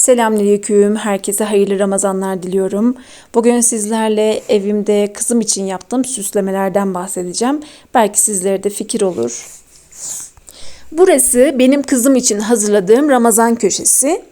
Selamünaleyküm. Herkese hayırlı Ramazanlar diliyorum. Bugün sizlerle evimde kızım için yaptığım süslemelerden bahsedeceğim. Belki sizlere de fikir olur. Burası benim kızım için hazırladığım Ramazan köşesi.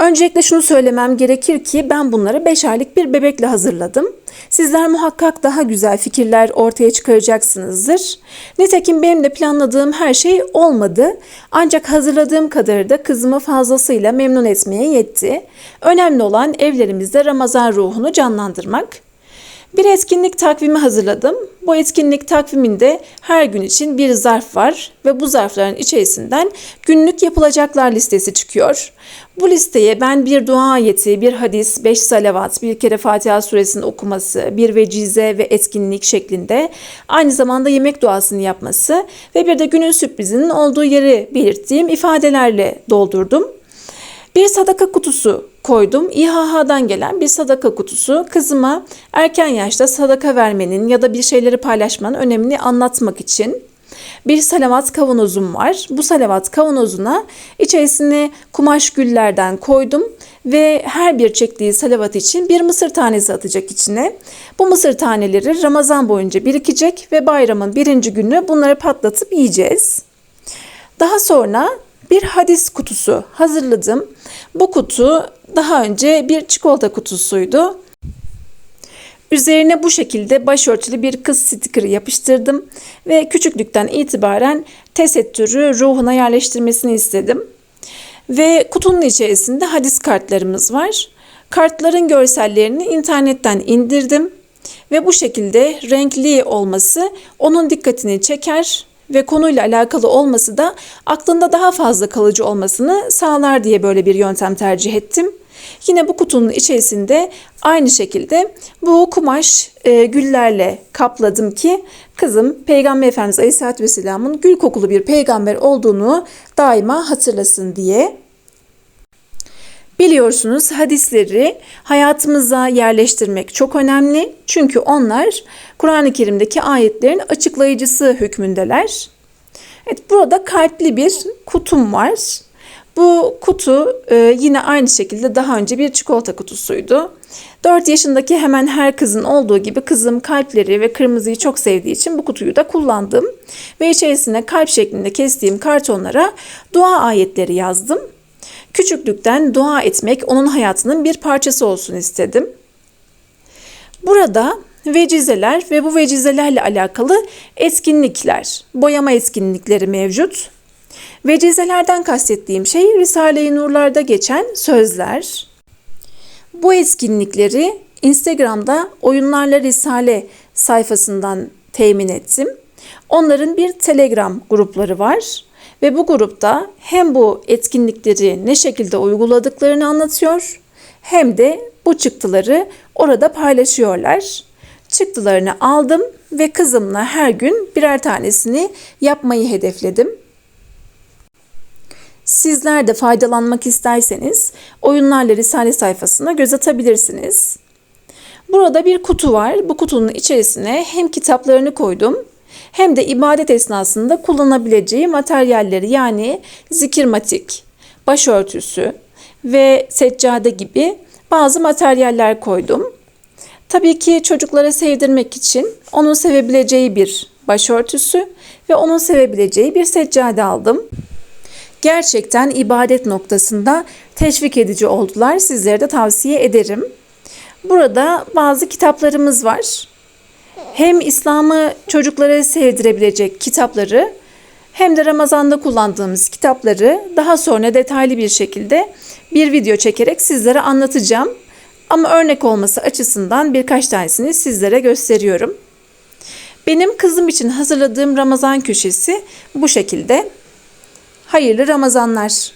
Öncelikle şunu söylemem gerekir ki ben bunları 5 aylık bir bebekle hazırladım. Sizler muhakkak daha güzel fikirler ortaya çıkaracaksınızdır. Nitekim benim de planladığım her şey olmadı. Ancak hazırladığım kadarı da kızımı fazlasıyla memnun etmeye yetti. Önemli olan evlerimizde Ramazan ruhunu canlandırmak. Bir etkinlik takvimi hazırladım. Bu etkinlik takviminde her gün için bir zarf var ve bu zarfların içerisinden günlük yapılacaklar listesi çıkıyor. Bu listeye ben bir dua ayeti, bir hadis, beş salavat, bir kere Fatiha suresinin okuması, bir vecize ve etkinlik şeklinde aynı zamanda yemek duasını yapması ve bir de günün sürprizinin olduğu yeri belirttiğim ifadelerle doldurdum. Bir sadaka kutusu koydum. İHH'dan gelen bir sadaka kutusu kızıma erken yaşta sadaka vermenin ya da bir şeyleri paylaşmanın önemini anlatmak için bir salavat kavanozum var. Bu salavat kavanozuna içerisine kumaş güllerden koydum ve her bir çektiği salavat için bir mısır tanesi atacak içine. Bu mısır taneleri Ramazan boyunca birikecek ve bayramın birinci günü bunları patlatıp yiyeceğiz. Daha sonra bir hadis kutusu hazırladım. Bu kutu daha önce bir çikolata kutusuydu. Üzerine bu şekilde başörtülü bir kız stikeri yapıştırdım ve küçüklükten itibaren tesettürü ruhuna yerleştirmesini istedim. Ve kutunun içerisinde hadis kartlarımız var. Kartların görsellerini internetten indirdim ve bu şekilde renkli olması onun dikkatini çeker ve konuyla alakalı olması da aklında daha fazla kalıcı olmasını sağlar diye böyle bir yöntem tercih ettim. Yine bu kutunun içerisinde aynı şekilde bu kumaş e, güllerle kapladım ki kızım Peygamber Efendimiz Aleyhisselatü Vesselam'ın gül kokulu bir peygamber olduğunu daima hatırlasın diye. Biliyorsunuz hadisleri hayatımıza yerleştirmek çok önemli. Çünkü onlar Kur'an-ı Kerim'deki ayetlerin açıklayıcısı hükmündeler. Evet burada kalpli bir kutum var. Bu kutu e, yine aynı şekilde daha önce bir çikolata kutusuydu. 4 yaşındaki hemen her kızın olduğu gibi kızım kalpleri ve kırmızıyı çok sevdiği için bu kutuyu da kullandım. Ve içerisine kalp şeklinde kestiğim kartonlara dua ayetleri yazdım. Küçüklükten dua etmek onun hayatının bir parçası olsun istedim. Burada vecizeler ve bu vecizelerle alakalı etkinlikler, boyama etkinlikleri mevcut. Vecizelerden kastettiğim şey Risale-i Nurlar'da geçen sözler. Bu etkinlikleri Instagram'da Oyunlarla Risale sayfasından temin ettim. Onların bir Telegram grupları var ve bu grupta hem bu etkinlikleri ne şekilde uyguladıklarını anlatıyor hem de bu çıktıları orada paylaşıyorlar. Çıktılarını aldım ve kızımla her gün birer tanesini yapmayı hedefledim. Sizler de faydalanmak isterseniz oyunlarla Risale sayfasına göz atabilirsiniz. Burada bir kutu var. Bu kutunun içerisine hem kitaplarını koydum hem de ibadet esnasında kullanabileceği materyalleri yani zikirmatik, başörtüsü ve seccade gibi bazı materyaller koydum. Tabii ki çocuklara sevdirmek için onun sevebileceği bir başörtüsü ve onun sevebileceği bir seccade aldım. Gerçekten ibadet noktasında teşvik edici oldular. Sizlere de tavsiye ederim. Burada bazı kitaplarımız var. Hem İslam'ı çocuklara sevdirebilecek kitapları hem de Ramazan'da kullandığımız kitapları daha sonra detaylı bir şekilde bir video çekerek sizlere anlatacağım. Ama örnek olması açısından birkaç tanesini sizlere gösteriyorum. Benim kızım için hazırladığım Ramazan köşesi bu şekilde. Hayırlı Ramazanlar.